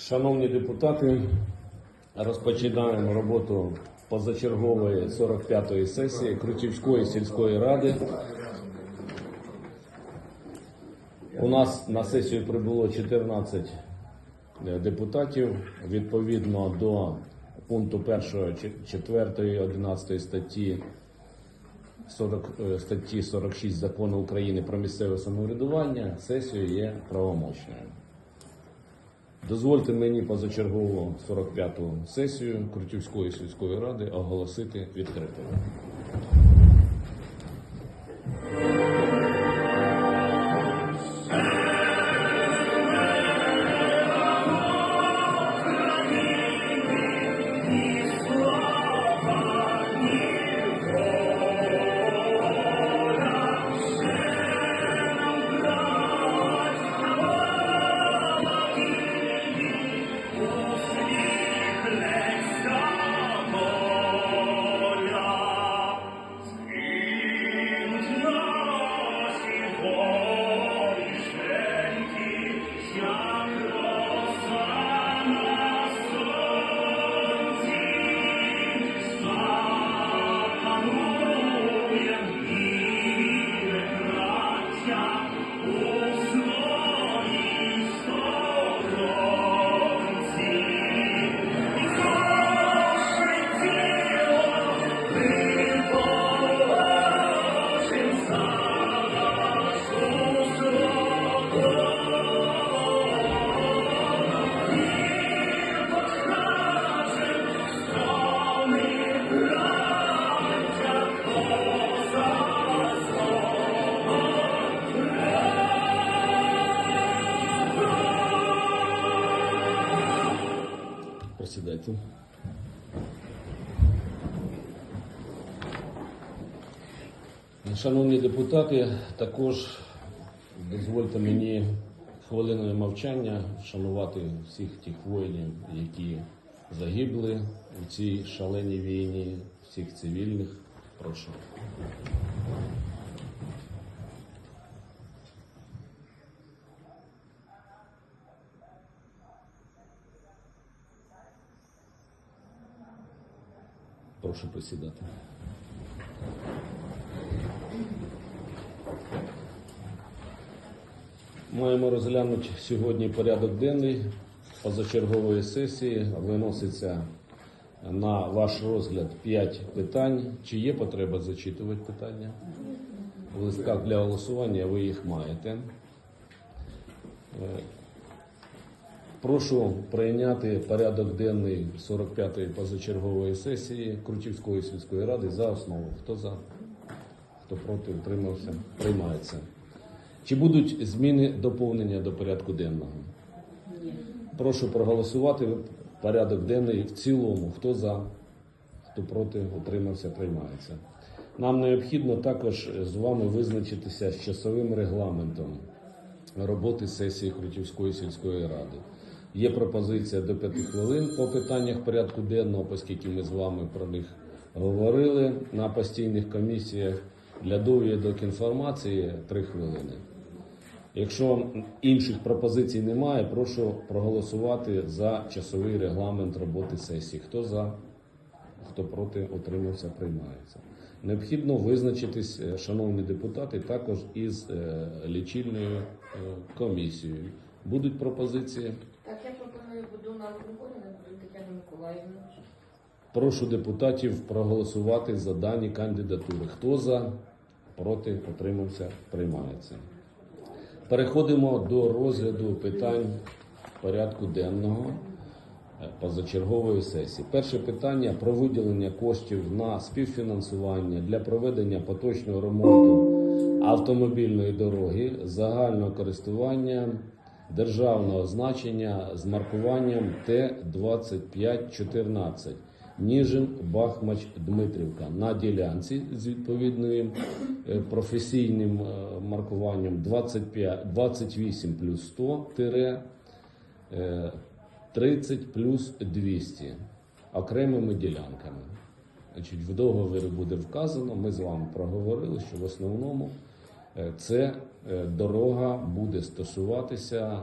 Шановні депутати, розпочинаємо роботу позачергової 45-ї сесії Крутівської сільської ради. У нас на сесію прибуло 14 депутатів. Відповідно до пункту 1, 4, 11 статті 40, е, статті 46 закону України про місцеве самоврядування сесія є правомочною. Дозвольте мені позачергову 45-ту сесію Крутівської сільської ради оголосити відкритою. Шановні депутати, також дозвольте мені хвилиною мовчання вшанувати всіх тих воїнів, які загибли у цій шаленій війні, всіх цивільних. Прошу. Прошу присідати. Маємо розглянути сьогодні порядок денний позачергової сесії. Виноситься на ваш розгляд 5 питань. Чи є потреба зачитувати питання? В листках для голосування ви їх маєте. Е, Прошу прийняти порядок денний 45-ї позачергової сесії Крутівської сільської ради за основу. Хто за? Хто проти? Утримався? Приймається. Чи будуть зміни доповнення до порядку денного? Прошу проголосувати порядок денний в цілому. Хто за? Хто проти? Утримався? Приймається. Нам необхідно також з вами визначитися з часовим регламентом роботи сесії Крутівської сільської ради. Є пропозиція до 5 хвилин по питаннях порядку денного, оскільки ми з вами про них говорили на постійних комісіях. Для довідок інформації 3 хвилини. Якщо інших пропозицій немає, прошу проголосувати за часовий регламент роботи сесії. Хто за, хто проти, утримався, приймається. Необхідно визначитись, е, шановні депутати, також із е, лічильною е, комісією. Будуть пропозиції? Так, я пропоную буду на буду Тетяну Миколаївну. Прошу депутатів проголосувати за дані кандидатури. Хто за, проти, утримався, приймається. Переходимо до розгляду питань порядку денного е, позачергової сесії. Перше питання про виділення коштів на співфінансування для проведення поточного ремонту автомобільної дороги загального користування державного значення з маркуванням Т-2514 Ніжин Бахмач Дмитрівка на ділянці з відповідним е, професійним е, маркуванням 25, 28 плюс 100 тире, е, 30 плюс 200 окремими ділянками. Значить, в договорі буде вказано, ми з вами проговорили, що в основному Е, Це е, дорога буде стосуватися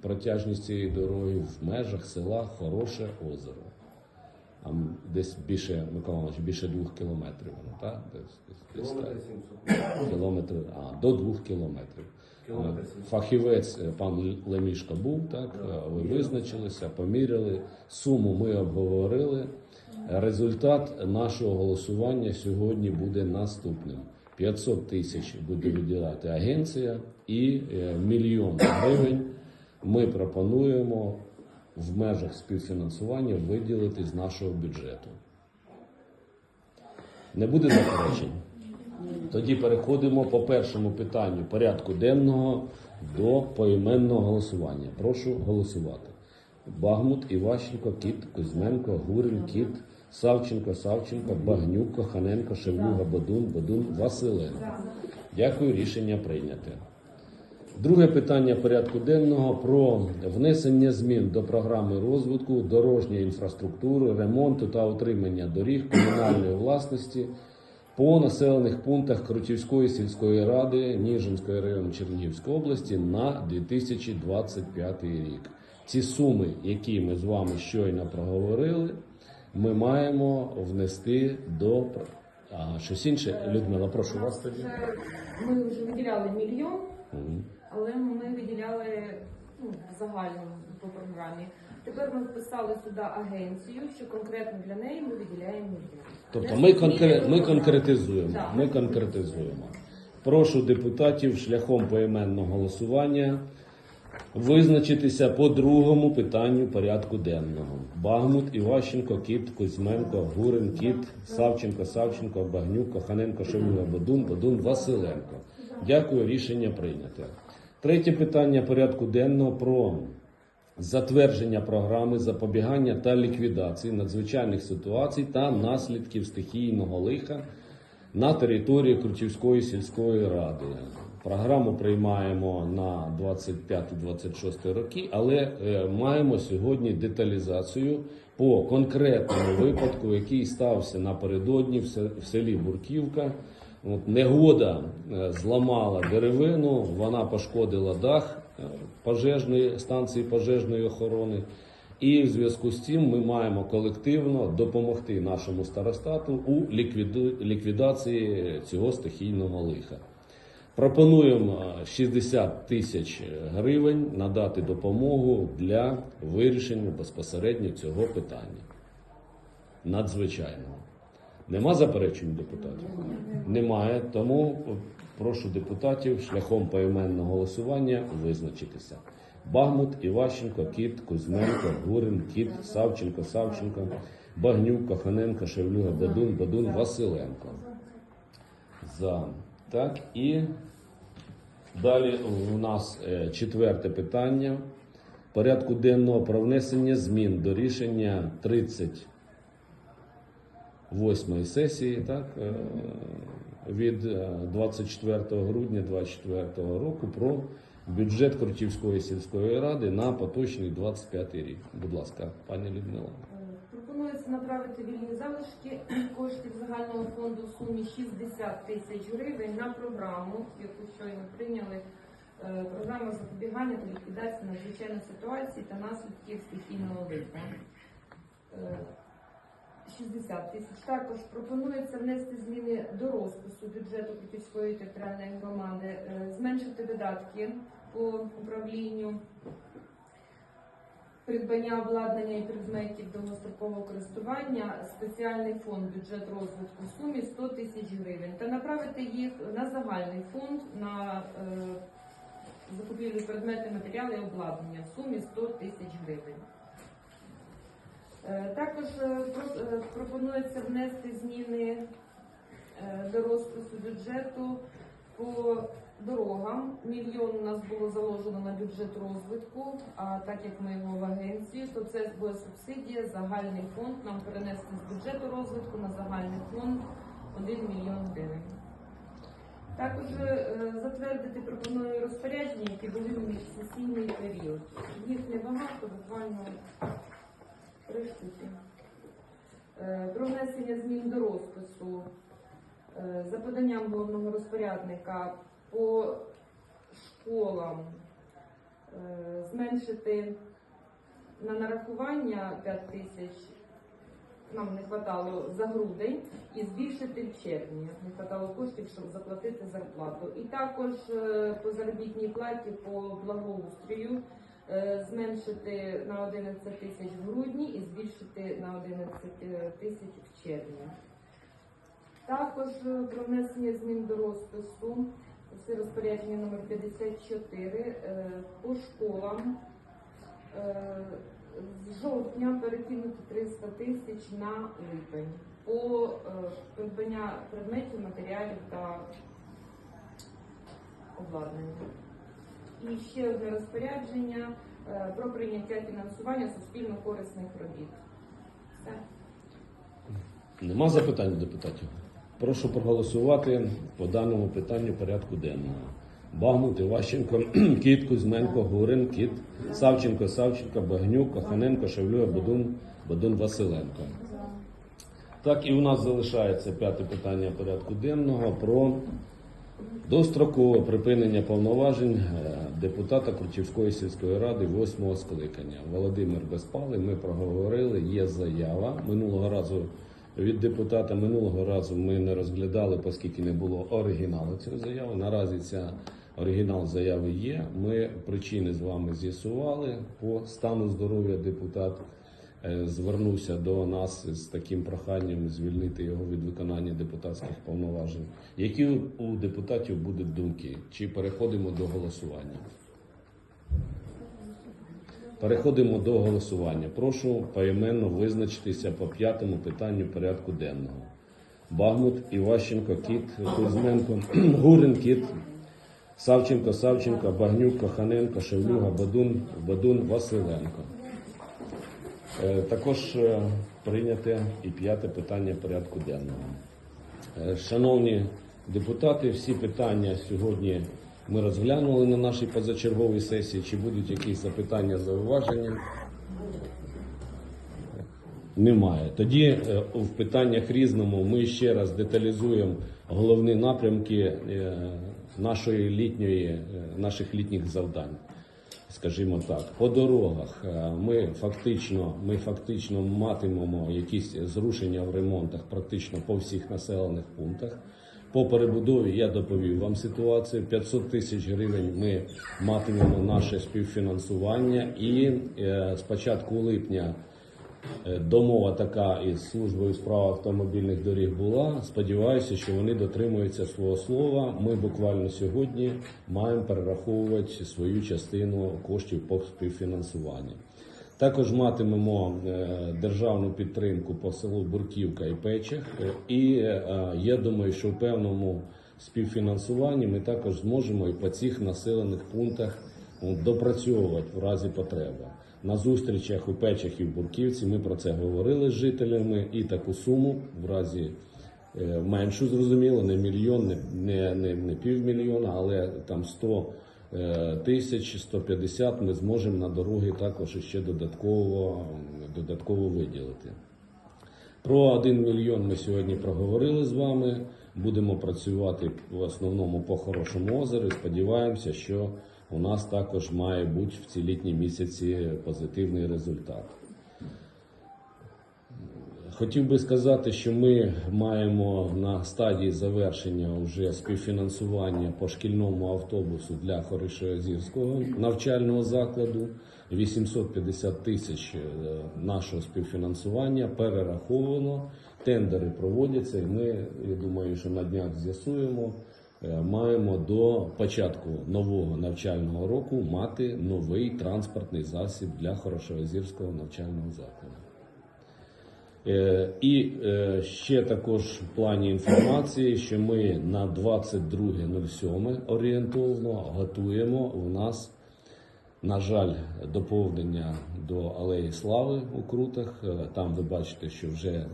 протяжність цієї дороги в межах села Хороше озеро. Там десь більше, Микола більше двох кілометрів воно, так? Десь, десь, Кілометр а, до двох кілометрів. Кілометр 700. Фахівець е, пан Лемішко був, так? Е, Ви визначилися, поміряли. Суму ми обговорили. Результат нашого голосування сьогодні буде наступним: 500 тисяч буде виділяти агенція і е, мільйон гривень ми пропонуємо в межах співфінансування виділити з нашого бюджету. Не буде заперечень? Тоді переходимо по першому питанню порядку денного до поіменного голосування. Прошу голосувати. Багмут, Іващенко, Кіт, Кузьменко, Гурин, Кіт, Савченко, Савченко, Багнюк, Коханенко, Шевлюга, Бодун, Бодун, Василенко. Дякую, рішення прийняте. Друге питання порядку денного про внесення змін до програми розвитку дорожньої інфраструктури, ремонту та утримання доріг комунальної власності по населених пунктах Крутівської сільської ради Ніжинської району Чернігівської області на 2025 рік. Ці суми, які ми з вами щойно проговорили, ми маємо внести до а, щось інше. Людмила, прошу вас тоді. Ми вже виділяли мільйон. Але ми виділяли ну, загально по програмі. Тепер ми вписали сюди агенцію, що конкретно для неї ми виділяємо мільйон. Тобто ми, зміни конкре... ми конкретизуємо. Так. Ми конкретизуємо. Прошу депутатів шляхом поіменного голосування визначитися по другому питанню порядку денного. Багмут, Іващенко, Кіт, Кузьменко, Гурин, Кіт, Савченко, Савченко, Багнюк, Коханенко, Шевлюга, Бодун, Бодун, Василенко. Дякую, рішення прийняте. Третє питання порядку денного про затвердження програми запобігання та ліквідації надзвичайних ситуацій та наслідків стихійного лиха на території Крутівської сільської ради. Програму приймаємо на 25-26 роки, але е, маємо сьогодні деталізацію по конкретному випадку, який стався напередодні в се- в селі Бурківка. От, негода е, зламала деревину, вона пошкодила дах е, пожежної станції пожежної охорони. І в зв'язку з цим ми маємо колективно допомогти нашому старостату у ліквідації цього стихійного лиха. Пропонуємо е, 60 тисяч гривень надати допомогу для вирішення безпосередньо цього питання. Надзвичайного. Нема заперечень депутатів? Немає. Тому прошу депутатів шляхом поіменного голосування визначитися. Багмут, Іващенко, Кіт, Кузьменко, Гурин, Кіт, Савченко, Савченко, Багнюк, Коханенко, Шевлюга, Бадун, Бадун, Василенко. За. Так, і далі у нас е, четверте питання порядку денного про внесення змін до рішення 30 восьмої сесії, так, е, від е, 24 грудня 2024 року про бюджет Крутівської сільської ради на поточний 25 рік. Будь ласка, пані Людмила. Е, Пропонується направити вільні залишки коштів загального фонду в сумі 60 тисяч гривень на програму, яку щойно прийняли. Е, Програма запобігання та ліквідації надзвичайних ситуацій та наслідків стихійного лиха. Е, 60 тисяч. Також пропонується внести зміни до розпису бюджету Крутівської територіальної громади, е, зменшити видатки по управлінню придбання обладнання і предметів довгострокового користування спеціальний фонд бюджет розвитку в сумі 100 тисяч гривень та направити їх на загальний фонд на е, закупівлю предметів, матеріали і обладнання в сумі 100 тисяч гривень. Е, Також е, е, пропонується внести зміни до розпису бюджету по дорогам. Мільйон у нас було заложено на бюджет розвитку, а так як ми його в агенції, то це буде субсидія, загальний фонд нам перенести з бюджету розвитку на загальний фонд 1 мільйон гривень. Також затвердити пропоную розпорядження, які були в міжсесійний період. Їх небагато, буквально три. Е, Про внесення змін до розпису е, за поданням головного розпорядника по школам е, зменшити на нарахування 5 тисяч. Нам не вистачало за грудень і збільшити в червні. Не вистачало коштів, щоб заплатити зарплату. І також по заробітній платі по благоустрою зменшити на 11 тисяч в грудні і збільшити на 11 тисяч в червні. Також е, про внесення змін до розпису. Це розпорядження номер 54 е, по школам. Е, З жовтня перекинути 300 тисяч на липень по е, придбання предметів, матеріалів та обладнання. І ще одне розпорядження е, про прийняття фінансування суспільно корисних робіт. Все. Нема запитань до депутатів? Прошу проголосувати по даному питанню порядку денного. Багмут, Іващенко, Кіт, Кузьменко, Гурин, Кіт, Савченко, Савченко, Багнюк, Коханенко, Шевлюя, Бодун, Бодун, Василенко. Так, і у нас залишається п'яте питання порядку денного про дострокове припинення повноважень е, депутата Крутівської сільської ради восьмого скликання. Володимир Безпалий, ми проговорили, є заява. Минулого разу від депутата минулого разу ми не розглядали, оскільки не було оригіналу цієї заяви. Наразі ця оригінал заяви є. Ми причини з вами з'ясували по стану здоров'я депутат е, звернувся до нас з таким проханням звільнити його від виконання депутатських повноважень. Які у депутатів будуть думки? Чи переходимо до голосування? Переходимо до голосування. Прошу поіменно визначитися по п'ятому питанню порядку денного. Багмут, Іващенко, Кіт, Кузьменко, Гурин, Кіт, Савченко, Савченко, Багнюк, Коханенко, Шевлюга, Бадун, Бадун, Василенко. Е, Також е, прийняте і п'яте питання порядку денного. Е, Шановні депутати, всі питання сьогодні ми розглянули на нашій позачерговій сесії. Чи будуть якісь запитання, зауваження? Немає. Тоді в питаннях різному ми ще раз деталізуємо головні напрямки нашої літньої, наших літніх завдань. Скажімо так, по дорогах е, ми фактично, ми фактично матимемо якісь зрушення в ремонтах практично по всіх населених пунктах. По перебудові я доповів вам ситуацію. 500 тисяч гривень ми матимемо наше співфінансування, і е, з початку липня Домова така із службою справ автомобільних доріг була. Сподіваюся, що вони дотримуються свого слова. Ми буквально сьогодні маємо перераховувати свою частину коштів по співфінансуванню. Також матимемо е, державну підтримку по селу Бурківка і Печах. Е, І е, я думаю, що в певному співфінансуванні ми також зможемо і по цих населених пунктах ну, допрацьовувати в разі потреби. На зустрічах у Печах і в Бурківці ми про це говорили з жителями і таку суму в разі е, меншу, зрозуміло, не мільйон, не, не, не, не півмільйона, але там 100 е, тисяч, 150 ми зможемо на дороги також ще додатково, додатково виділити. Про 1 мільйон ми сьогодні проговорили з вами. Будемо працювати в основному по хорошому озеру. Сподіваємося, що у нас також має бути в ці літні місяці позитивний результат. Хотів би сказати, що ми маємо на стадії завершення вже співфінансування по шкільному автобусу для Хоришоязівського навчального закладу. 850 тисяч е, нашого співфінансування перераховано. Тендери проводяться, і ми, я думаю, що на днях з'ясуємо. Е, Маємо до початку нового навчального року мати новий транспортний засіб для Хорошоозірського навчального закладу. Е, І е, ще також в плані інформації, що ми на 22.07 орієнтовно готуємо у нас, на жаль, доповнення до Алеї Слави у Крутах. Там ви бачите, що вже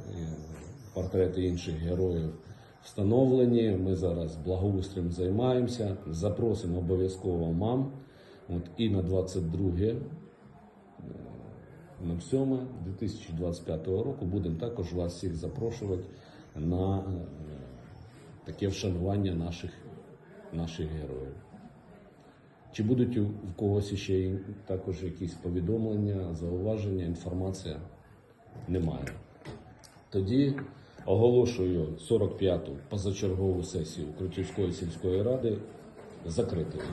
портрети інших героїв встановлені. Ми зараз благоустроєм займаємося. Запросимо обов'язково мам. От, і на 22 на 7 2025 року будемо також вас всіх запрошувати на е, таке вшанування наших наших героїв. Чи будуть в когось ще також якісь повідомлення, зауваження, інформація? Немає. Тоді оголошую 45-ту позачергову сесію Крутівської сільської ради закритою.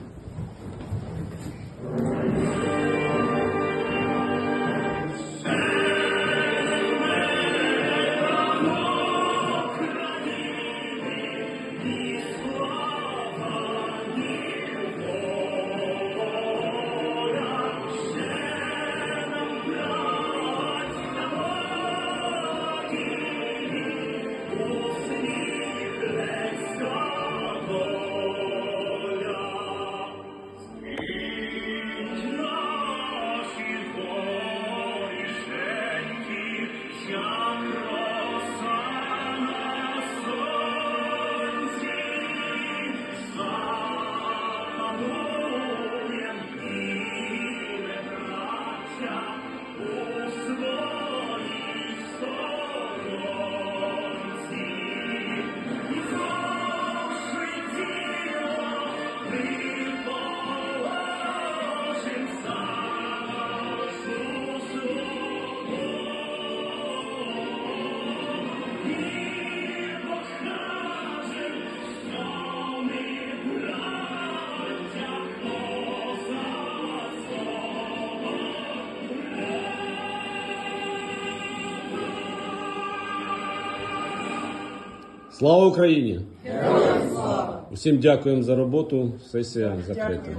Слава Україні! Героям слава! Усім дякуємо за роботу. Сесія закрита.